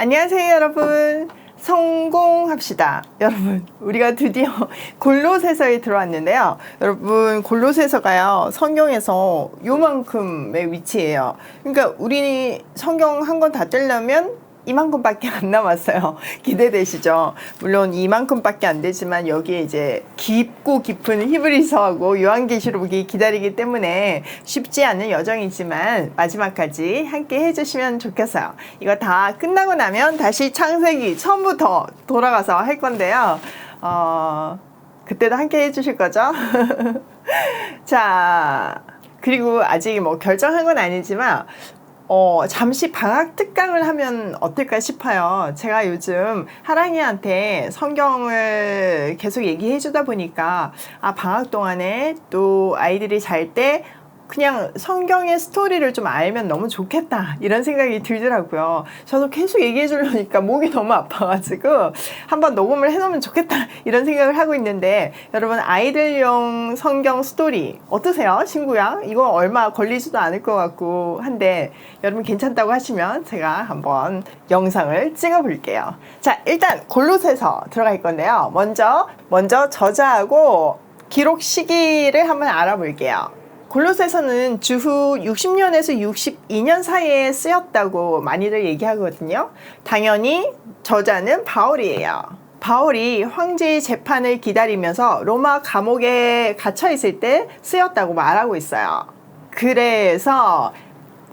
안녕하세요, 여러분. 성공합시다. 여러분, 우리가 드디어 골로새서에 들어왔는데요. 여러분, 골로새서가요, 성경에서 요만큼의 위치예요. 그러니까 우리 성경 한 권 다 떼려면 이만큼밖에 안 남았어요. 기대되시죠? 물론 이만큼밖에 안 되지만 여기에 이제 깊고 깊은 히브리서하고 요한계시록이 기다리기 때문에 쉽지 않은 여정이지만 마지막까지 함께 해주시면 좋겠어요. 이거 다 끝나고 나면 다시 창세기 처음부터 돌아가서 할 건데요. 어, 그때도 함께 해주실 거죠? 자, 그리고 아직 뭐 결정한 건 아니지만 어, 잠시 방학 특강을 하면 어떨까 싶어요. 제가 요즘 하랑이한테 성경을 계속 얘기해 주다 보니까, 아, 방학 동안에 또 아이들이 잘 때 그냥 성경의 스토리를 좀 알면 너무 좋겠다. 이런 생각이 들더라고요. 저도 계속 얘기해 주려니까 목이 너무 아파가지고 한번 녹음을 해놓으면 좋겠다. 이런 생각을 하고 있는데 여러분 아이들용 성경 스토리 어떠세요? 친구야? 이거 얼마 걸리지도 않을 것 같고 한데 여러분 괜찮다고 하시면 제가 한번 영상을 찍어 볼게요. 자, 일단 골로새서 들어갈 건데요. 먼저 먼저 저자하고 기록 시기를 한번 알아볼게요. 골로새서는 주후 60년에서 62년 사이에 쓰였다고 많이들 얘기하거든요. 당연히 저자는 바울이에요. 바울이 황제의 재판을 기다리면서 로마 감옥에 갇혀 있을 때 쓰였다고 말하고 있어요. 그래서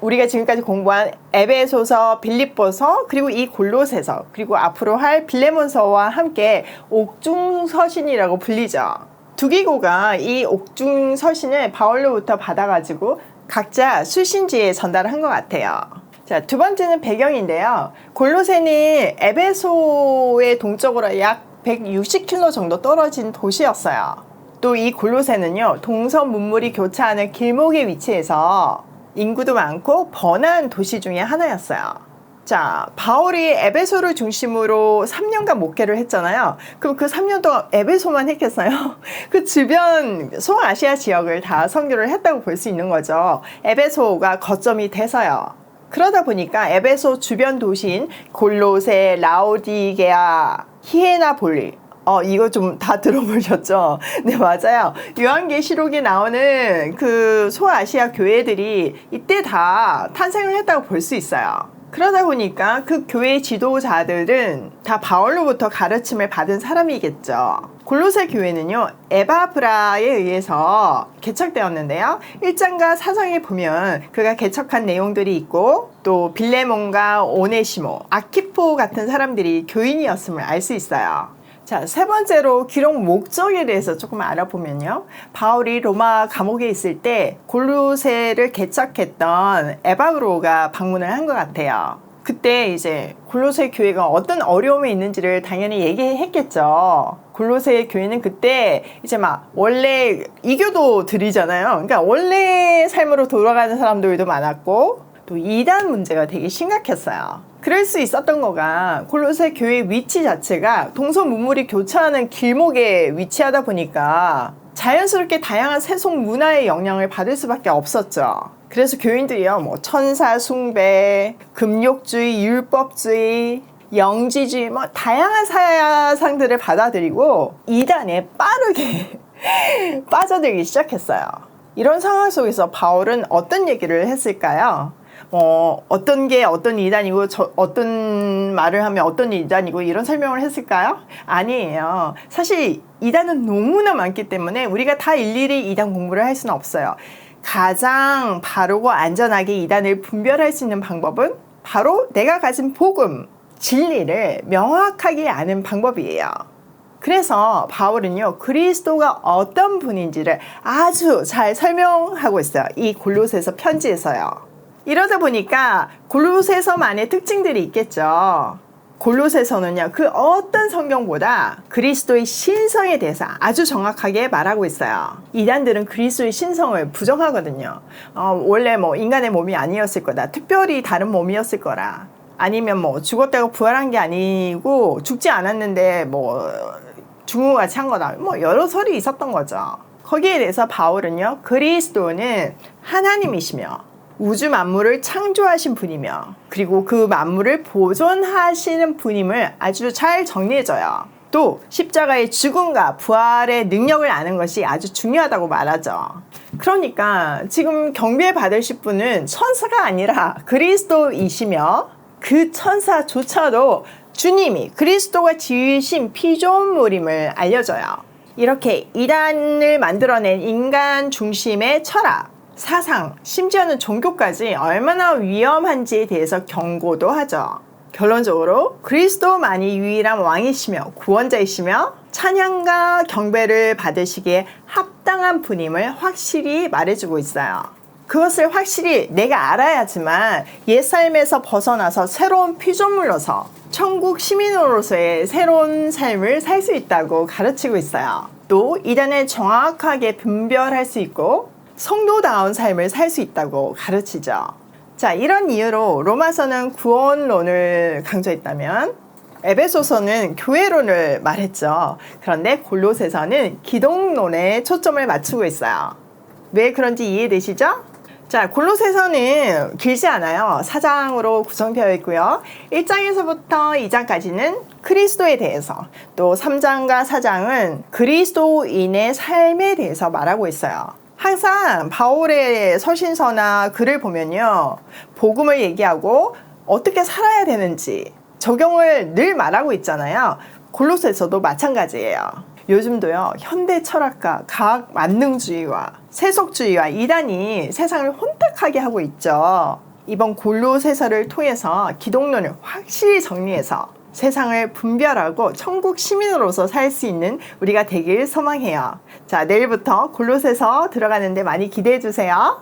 우리가 지금까지 공부한 에베소서, 빌립보서, 그리고 이 골로새서, 그리고 앞으로 할 빌레몬서와 함께 옥중서신이라고 불리죠. 두기고가 이 옥중 서신을 바울로부터 받아가지고 각자 수신지에 전달한 것 같아요. 자, 두 번째는 배경인데요. 골로새는 에베소의 동쪽으로 약 160km 정도 떨어진 도시였어요. 또 이 골로새는요, 동서 문물이 교차하는 길목에 위치해서 인구도 많고 번화한 도시 중에 하나였어요. 자, 바울이 에베소를 중심으로 3년간 목회를 했잖아요. 그럼 그 3년 동안 에베소만 했겠어요? 그 주변 소아시아 지역을 다 선교를 했다고 볼 수 있는 거죠. 에베소가 거점이 돼서요. 그러다 보니까 에베소 주변 도시인 골로세, 라오디게아, 히에나볼리, 어, 이거 좀 다 들어보셨죠? 네, 맞아요. 요한계시록에 나오는 그 소아시아 교회들이 이때 다 탄생을 했다고 볼 수 있어요. 그러다 보니까 그 교회 지도자들은 다 바울로부터 가르침을 받은 사람이겠죠. 골로새 교회는요, 에바브라에 의해서 개척되었는데요. 1장과 사상에 보면 그가 개척한 내용들이 있고, 또 빌레몬과 오네시모, 아키포 같은 사람들이 교인이었음을 알 수 있어요. 자, 세 번째로 기록 목적에 대해서 조금 알아보면요. 바울이 로마 감옥에 있을 때 골로새를 개척했던 에바브로가 방문을 한 것 같아요. 그때 이제 골로새 교회가 어떤 어려움이 있는지를 당연히 얘기했겠죠. 골로새 교회는 그때 이제 막 원래 이교도 들이잖아요. 그러니까 원래 삶으로 돌아가는 사람들도 많았고 또 이단 문제가 되게 심각했어요. 그럴 수 있었던 거가 콜로세 교회 위치 자체가 동서 문물이 교차하는 길목에 위치하다 보니까 자연스럽게 다양한 세속 문화의 영향을 받을 수밖에 없었죠. 그래서 교인들이요, 뭐 천사 숭배, 금욕주의, 율법주의, 영지주의, 뭐 다양한 사상들을 받아들이고 이단에 빠르게 빠져들기 시작했어요. 이런 상황 속에서 바울은 어떤 얘기를 했을까요? 어, 어떤 게 어떤 이단이고 저, 어떤 말을 하면 어떤 이단이고 이런 설명을 했을까요? 아니에요. 사실 이단은 너무나 많기 때문에 우리가 다 일일이 이단 공부를 할 수는 없어요. 가장 바르고 안전하게 이단을 분별할 수 있는 방법은 바로 내가 가진 복음, 진리를 명확하게 아는 방법이에요. 그래서 바울은요, 그리스도가 어떤 분인지를 아주 잘 설명하고 있어요. 이 골로새서 편지에서요. 이러다 보니까 골로새서만의 특징들이 있겠죠. 골로새서는요, 그 어떤 성경보다 그리스도의 신성에 대해서 아주 정확하게 말하고 있어요. 이단들은 그리스도의 신성을 부정하거든요. 어, 원래 뭐 인간의 몸이 아니었을 거다. 특별히 다른 몸이었을 거라. 아니면 뭐 죽었다고 부활한 게 아니고 죽지 않았는데 뭐 죽은 것 같이 한 거다. 뭐 여러 설이 있었던 거죠. 거기에 대해서 바울은요, 그리스도는 하나님이시며 우주 만물을 창조하신 분이며 그리고 그 만물을 보존하시는 분임을 아주 잘 정리해줘요. 또 십자가의 죽음과 부활의 능력을 아는 것이 아주 중요하다고 말하죠. 그러니까 지금 경배 받으실 분은 천사가 아니라 그리스도이시며 그 천사조차도 주님이 그리스도가 지으신 피조물임을 알려줘요. 이렇게 이단을 만들어낸 인간 중심의 철학, 사상, 심지어는 종교까지 얼마나 위험한지에 대해서 경고도 하죠. 결론적으로 그리스도만이 유일한 왕이시며 구원자이시며 찬양과 경배를 받으시기에 합당한 분임을 확실히 말해주고 있어요. 그것을 확실히 내가 알아야지만 옛 삶에서 벗어나서 새로운 피조물로서 천국 시민으로서의 새로운 삶을 살 수 있다고 가르치고 있어요. 또 이단을 정확하게 분별할 수 있고 성도다운 삶을 살 수 있다고 가르치죠. 자, 이런 이유로 로마서는 구원론을 강조했다면 에베소서는 교회론을 말했죠. 그런데 골로새서는 기독론에 초점을 맞추고 있어요. 왜 그런지 이해되시죠? 자, 골로새서는 길지 않아요. 4장으로 구성되어 있고요. 1장에서부터 2장까지는 그리스도에 대해서, 또 3장과 4장은 그리스도인의 삶에 대해서 말하고 있어요. 항상 바울의 서신서나 글을 보면요. 복음을 얘기하고 어떻게 살아야 되는지 적용을 늘 말하고 있잖아요. 골로새서도 마찬가지예요. 요즘도요, 현대 철학과 과학 만능주의와 세속주의와 이단이 세상을 혼탁하게 하고 있죠. 이번 골로새서를 통해서 기독론을 확실히 정리해서 세상을 분별하고 천국 시민으로서 살 수 있는 우리가 되길 소망해요. 자, 내일부터 골로새서 들어가는데 많이 기대해 주세요.